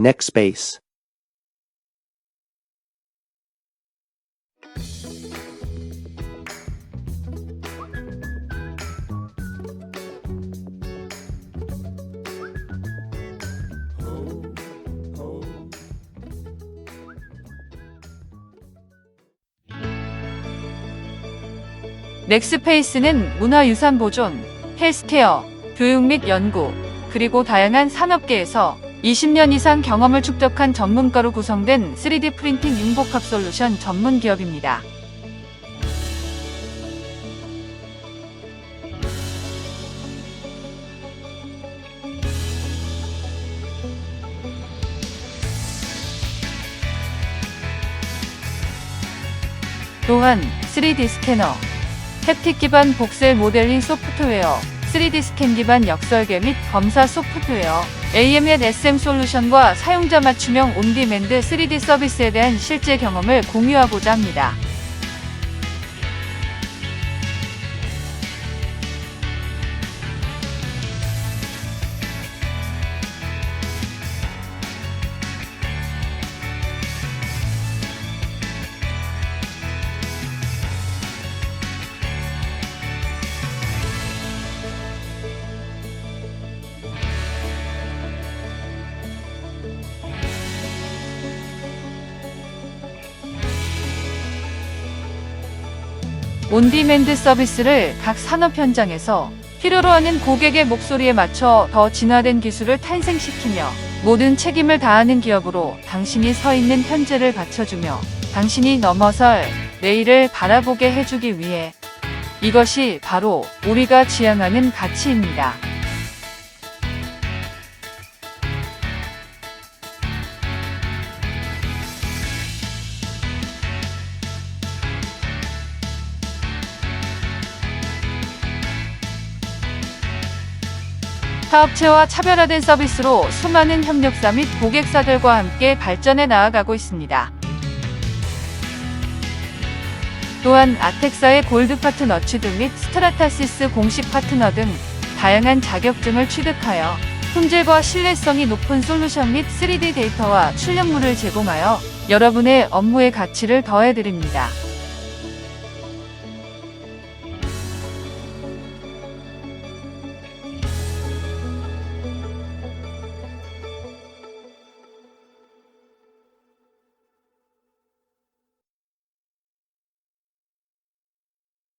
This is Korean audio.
space, 넥스페이스는 문화유산 보존, 헬스케어, 교육 및 연구, 그리고 다양한 산업계에서 20년 이상 경험을 축적한 전문가로 구성된 3D 프린팅 융복합 솔루션 전문 기업입니다. 또한 3D 스캐너, 햅틱 기반 복셀 모델링 소프트웨어, 3D 스캔 기반 역설계 및 검사 소프트웨어, AM 및 SM 솔루션과 사용자 맞춤형 온디맨드 3D 서비스에 대한 실제 경험을 공유하고자 합니다. 온디맨드 서비스를 각 산업 현장에서 필요로 하는 고객의 목소리에 맞춰 더 진화된 기술을 탄생시키며 모든 책임을 다하는 기업으로 당신이 서 있는 현재를 받쳐주며 당신이 넘어설 내일을 바라보게 해주기 위해 이것이 바로 우리가 지향하는 가치입니다. 사업체와 차별화된 서비스로 수많은 협력사 및 고객사들과 함께 발전해 나아가고 있습니다. 또한 아텍사의 골드 파트너 취득 및 스트라타시스 공식 파트너 등 다양한 자격증을 취득하여 품질과 신뢰성이 높은 솔루션 및 3D 데이터와 출력물을 제공하여 여러분의 업무의 가치를 더해드립니다.